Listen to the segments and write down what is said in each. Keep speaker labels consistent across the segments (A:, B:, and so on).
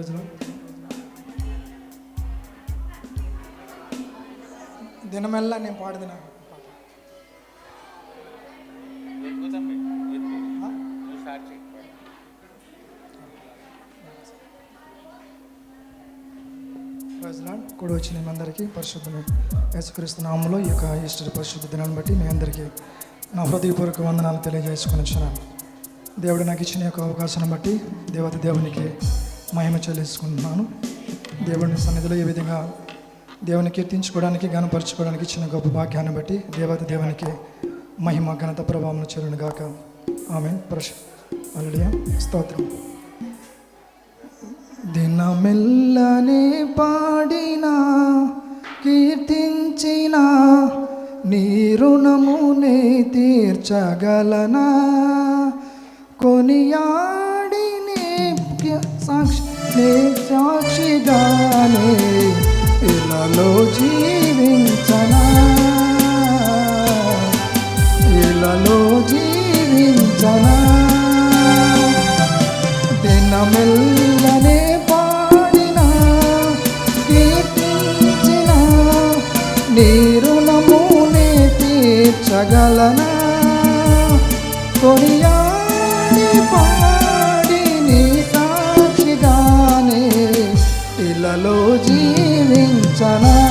A: ప్రజలు దినమెల్లా నేను పాడదు ప్రజలాడ్ కూడా వచ్చిన మీ అందరికీ పరిశుద్ధమైన యేసుక్రీస్తు నామంలో ఈ యొక్క ఈస్టర్ పరిశుద్ధ దినాన్ని బట్టి మీ అందరికీ నా హృదయపూర్వక వందనాలు తెలియజేసుకుని వచ్చినాను దేవుడు నాకు ఇచ్చిన యొక్క అవకాశాన్ని బట్టి దేవత దేవునికి మహిమ చెల్లించుకుంటున్నాను. దేవుని సన్నిధిలో ఏ విధంగా దేవుని కీర్తించుకోవడానికి గనపరచుకోవడానికి ఇచ్చిన గొప్ప భాగ్యాన్ని బట్టి దేవత దేవునికి మహిమ ఘనత ప్రభావం చెల్లును గాక. ఆమె ప్రశ అల్లుడియా స్తోత్రం. దినమెల్లనే పాడినా కీర్తించిన నీ రుణమునే తీర్చగలనా? కొనియా సాక్షి నీ సాక్షిగానే ఇలాలో జీవించనా? ఇలాలో జీవించనా? దినమెల్లనే పాడిన కీర్తించిన నీరు నమూనే తీర్చగలనా? కొనియాడి పాడి జీవించనా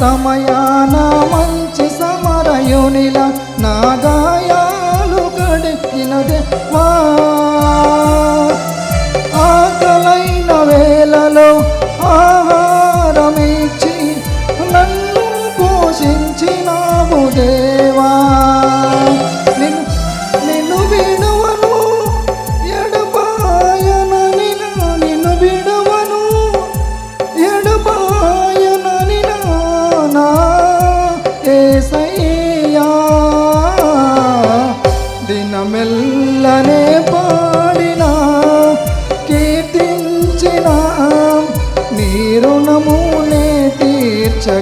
A: సమయాన మంచి సమరయునిల నాగాయాలు గాయాలు కడిగిన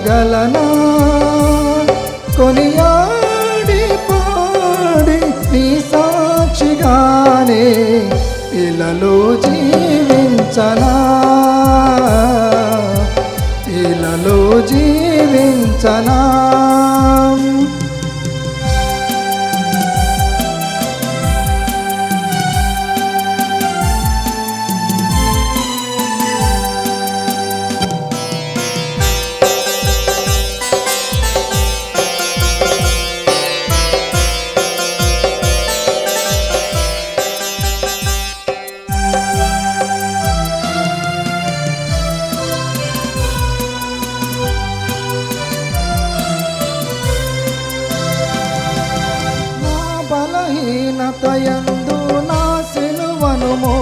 A: తీర్చగలనా కొనియాడి పాడి నీ సాక్షిగానే ఇలలో జీవించనా? ఇలలో జీవించనా? ఘనతయందు నా సిలువను మో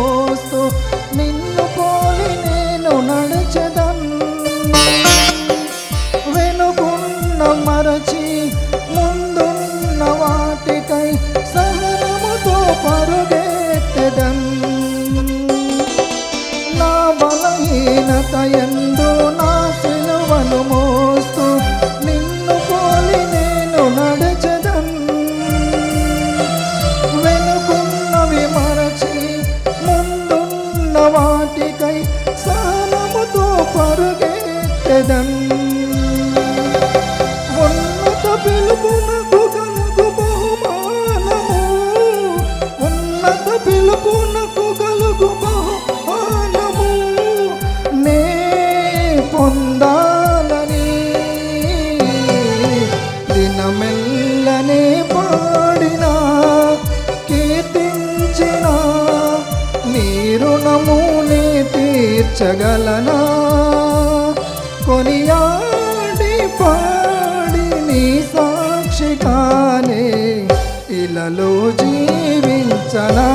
A: తీర్చగలనా? కొనియాడి పాడి నీ సాక్షిగానే ఇలలో జీవించనా?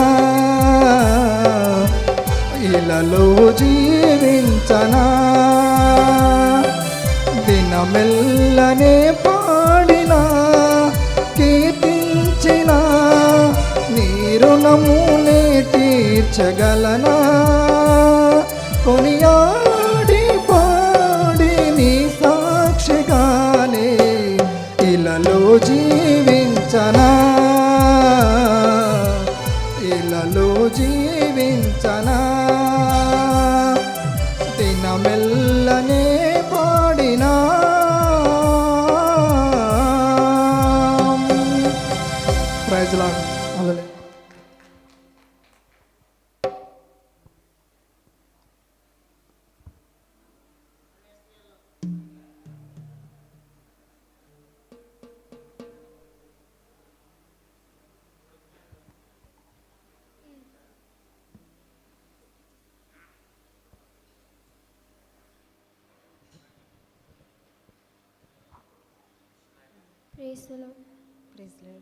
A: ఇలలో జీవించనా? దినమెల్లనే పాడినా కీర్తించిన నీ రుణమునే తీర్చగలనా? కొనియాడి
B: ప్రేసులో ప్రేసులో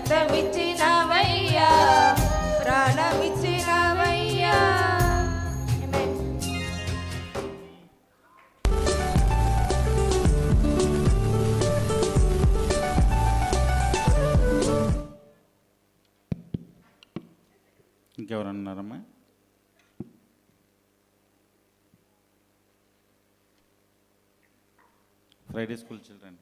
C: రక్తమిచ్చినవయ్యా ప్రాణమిచ్చినవయ్యా Amen.
B: Friday school children